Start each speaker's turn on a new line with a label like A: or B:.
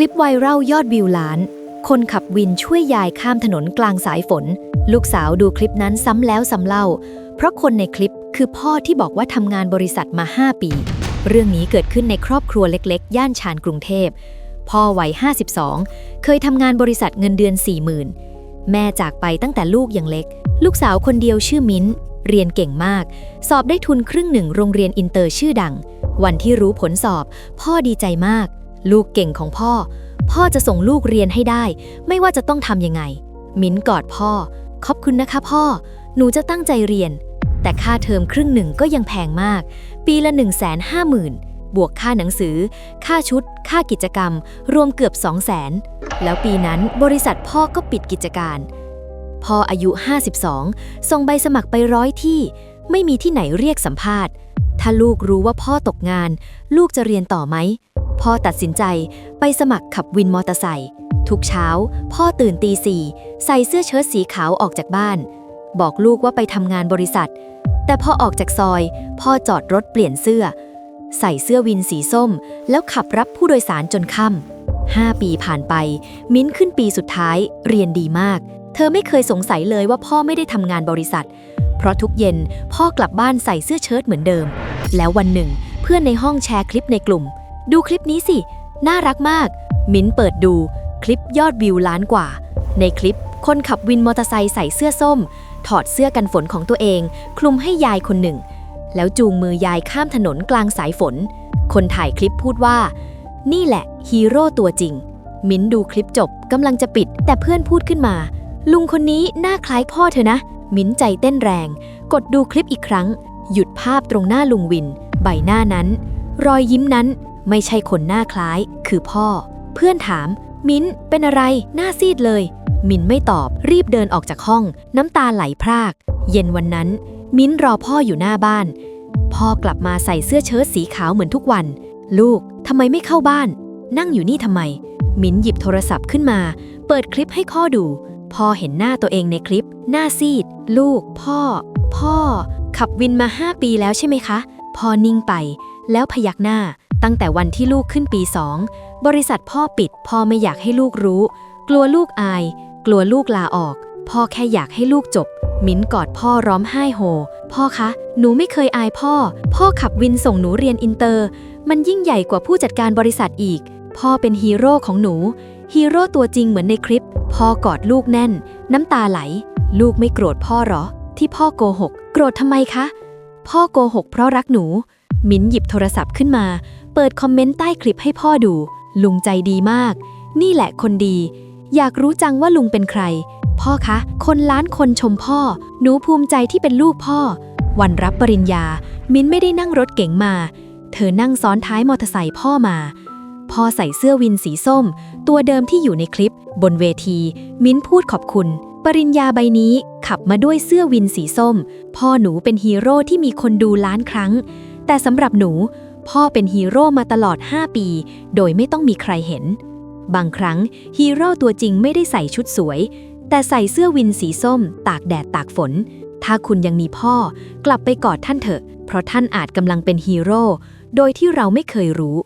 A: ลิปไวรัลยอดวิวล้าน คนขับวินช่วยยายข้ามถนนกลางสายฝน ลูกสาวดูคลิปนั้นซ้ำแล้วซ้ำเล่า เพราะคนในคลิปคือพ่อที่บอกว่าทำงานบริษัทมา 5 ปี เรื่องนี้เกิดขึ้นในครอบครัวเล็ก ๆ ย่านชานกรุงเทพ พ่อวัย 52 เคยทำงานบริษัทเงินเดือน 40,000 แม่จากไปตั้งแต่ลูกยังเล็ก ลูกสาวคนเดียวชื่อมิ้น เรียนเก่งมาก สอบได้ทุนครึ่งหนึ่งโรงเรียนอินเตอร์ชื่อดัง วันที่รู้ผลสอบ พ่อดีใจมาก ลูกเก่งของพ่อ พ่อจะส่งลูกเรียนให้ได้ ไม่ว่าจะต้องทำยังไง มิ้นกอดพ่อ ขอบคุณนะคะพ่อ หนูจะตั้งใจเรียน แต่ค่าเทอมครึ่งหนึ่งก็ยังแพงมาก ปีละ 1 5 0 0 0 0 บวกค่าหนังสือ ค่าชุด ค่ากิจกรรม รวมเกือบ 2 0 0 0 0แล้วปีนั้นบริษัทพ่อก็ปิดกิจการ พ่ออายุ 52 ส่งใบสมัครไปร้อยที่ ไม่มีที่ไหนเรียกสัมภาษณ์ ถ้าลูกรู้ว่าพ่อตกงาน ลูกจะเรียนต่อไหม พ่อตัดสินใจไปสมัครขับวินมอเตอร์ไซค์ทุกเช้า พ่อตื่นตีสี่ใส่เสื้อเชิ้ตสีขาวออกจากบ้าน บอกลูกว่าไปทำงานบริษัท แต่พอออกจากซอย พ่อจอดรถเปลี่ยนเสื้อ ใส่เสื้อวินสีส้ม แล้วขับรับผู้โดยสารจนค่ำห้าปีผ่านไป มิ้นขึ้นปีสุดท้าย เรียนดีมาก เธอไม่เคยสงสัยเลยว่าพ่อไม่ได้ทำงานบริษัท เพราะทุกเย็นพ่อกลับบ้านใส่เสื้อเชิ้ตเหมือนเดิม แล้ววันหนึ่ง เพื่อนในห้องแชร์คลิปในกลุ่ม ดูคลิปนี้สิ น่ารักมาก มิ้นเปิดดูคลิปยอดวิวล้านกว่า ในคลิปคนขับวินมอเตอร์ไซค์ใส่เสื้อส้ม ถอดเสื้อกันฝนของตัวเอง คลุมให้ยายคนหนึ่ง แล้วจูงมือยายข้ามถนนกลางสายฝน คนถ่ายคลิปพูดว่า นี่แหละฮีโร่ตัวจริง มิ้นดูคลิปจบกำลังจะปิด แต่เพื่อนพูดขึ้นมา ลุงคนนี้หน้าคล้ายพ่อเธอนะ มิ้นใจเต้นแรง กดดูคลิปอีกครั้ง หยุดภาพตรงหน้าลุงวิน ใบหน้านั้น รอยยิ้มนั้นไม่ใช่คนหน้าคล้าย คือพ่อ เพื่อนถาม มิ้นเป็นอะไร หน้าซีดเลย มิ้นไม่ตอบรีบเดินออกจากห้อง น้ำตาไหลพราก เย็นวันนั้น มิ้นรอพ่ออยู่หน้าบ้าน พ่อกลับมาใส่เสื้อเชิ้ตสีขาวเหมือนทุกวัน ลูกทำไมไม่เข้าบ้าน นั่งอยู่นี่ทำไม มิ้นหยิบโทรศัพท์ขึ้นมา เปิดคลิปให้พ่อดู พ่อเห็นหน้าตัวเองในคลิป หน้าซีด ลูก พ่อ พ่อ ขับวินมา 5 ปีแล้วใช่ไหมคะ พ่อนิ่งไป แล้วพยักหน้า ตั้งแต่วันที่ลูกขึ้นปีสองบริษัทพ่อปิด พ่อไม่อยากให้ลูกรู้ กลัวลูกอาย กลัวลูกลาออก พ่อแค่อยากให้ลูกจบ มิ้นกอดพ่อร้องไห้โฮพ่อคะ หนูไม่เคยอายพ่อ พ่อขับวินส่งหนูเรียนอินเตอร์ มันยิ่งใหญ่กว่าผู้จัดการบริษัทอีก พ่อเป็นฮีโร่ของหนู ฮีโร่ตัวจริงเหมือนในคลิป พ่อกอดลูกแน่น น้ำตาไหล ลูกไม่โกรธพ่อหรอ ที่พ่อโกหก โกรธทำไมคะ พ่อโกหกเพราะรักหนู มิ้นหยิบโทรศัพท์ขึ้นมา เปิดคอมเมนต์ใต้คลิปให้พ่อดู ลุงใจดีมาก นี่แหละคนดี อยากรู้จังว่าลุงเป็นใคร พ่อคะ คนล้านคนชมพ่อ หนูภูมิใจที่เป็นลูกพ่อ วันรับปริญญา มิ้นไม่ได้นั่งรถเก๋งมา เธอนั่งซ้อนท้ายมอเตอร์ไซค์พ่อมาพ่อใส่เสื้อวินสีส้ม ตัวเดิมที่อยู่ในคลิป บนเวที มิ้นพูดขอบคุณ ปริญญาใบนี้ขับมาด้วยเสื้อวินสีส้ม พ่อหนูเป็นฮีโร่ที่มีคนดูล้านครั้ง แต่สำหรับหนู พ่อเป็นฮีโร่มาตลอด 5 ปี โดยไม่ต้องมีใครเห็น บางครั้งฮีโร่ตัวจริงไม่ได้ใส่ชุดสวย แต่ใส่เสื้อวินสีส้ม ตากแดดตากฝน ถ้าคุณยังมีพ่อ กลับไปกอดท่านเถอะ เพราะท่านอาจกำลังเป็นฮีโร่โดยที่เราไม่เคยรู้